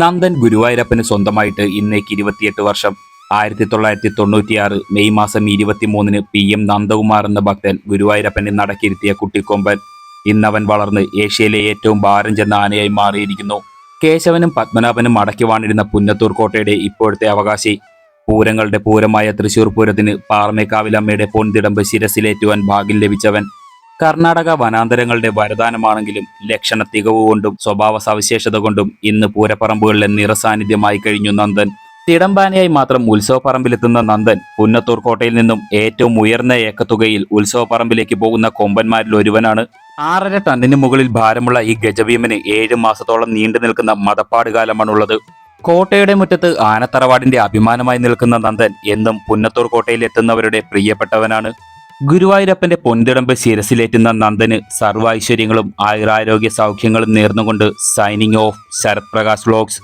നന്ദൻ ഗുരുവായൂരപ്പന് സ്വന്തമായിട്ട് ഇന്നേക്ക് ഇരുപത്തിയെട്ട് വർഷം. ആയിരത്തി തൊള്ളായിരത്തി തൊണ്ണൂറ്റിയാറ് മെയ് മാസം ഇരുപത്തിമൂന്നിന് പി എം നന്ദകുമാർ എന്ന ഭക്തൻ ഗുരുവായൂരപ്പനെ നടക്കിരുത്തിയ കുട്ടിക്കൊമ്പൻ. ഇന്നവൻ വളർന്ന് ഏഷ്യയിലെ ഏറ്റവും ഭാരം ചെന്ന ആനയായി മാറിയിരിക്കുന്നു. കേശവനും പത്മനാഭനും അടക്കി വാണിരുന്ന പുന്നത്തൂർ കോട്ടയുടെ ഇപ്പോഴത്തെ അവകാശി. പൂരങ്ങളുടെ പൂരമായ തൃശൂർ പൂരത്തിന് പാറമേക്കാവിലമ്മയുടെ പൊൻതിടമ്പ് ശിരസിലേറ്റുവാൻ ഭാഗ്യം ലഭിച്ചവൻ കർണാടക വനാന്തരങ്ങളുടെ വരദാനമാണെങ്കിലും ലക്ഷണ തികവ് കൊണ്ടും സ്വഭാവ സവിശേഷത കൊണ്ടും ഇന്ന് പൂരപ്പറമ്പുകളിലെ നിറസാന്നിധ്യമായി കഴിഞ്ഞു നന്ദൻ. തിടമ്പാനയായി മാത്രം ഉത്സവപ്പറമ്പിലെത്തുന്ന നന്ദൻ പുന്നത്തൂർ കോട്ടയിൽ നിന്നും ഏറ്റവും ഉയർന്ന ഏക്കത്തുകയിൽ ഉത്സവപ്പറമ്പിലേക്ക് പോകുന്ന കൊമ്പന്മാരിൽ ഒരുവനാണ്. ആറര ടണ്ണിന് മുകളിൽ ഭാരമുള്ള ഈ ഗജഭീമന് ഏഴ് മാസത്തോളം നീണ്ടു നിൽക്കുന്ന മതപ്പാട് കാലമാണുള്ളത് കോട്ടയുടെ മുറ്റത്ത് ആനത്തറവാടിന്റെ അഭിമാനമായി നിൽക്കുന്ന നന്ദൻ എന്നും പുന്നത്തൂർ കോട്ടയിൽ എത്തുന്നവരുടെ പ്രിയപ്പെട്ടവനാണ്. ഗുരുവായൂരപ്പന്റെ പൊന്തിടമ്പ് ശിരസിലേറ്റുന്ന നന്ദന് സർവ ഐശ്വര്യങ്ങളും ആയുരാരോഗ്യ സൗഖ്യങ്ങളും നേർന്നുകൊണ്ട് signing off Sarath Prakash vlogs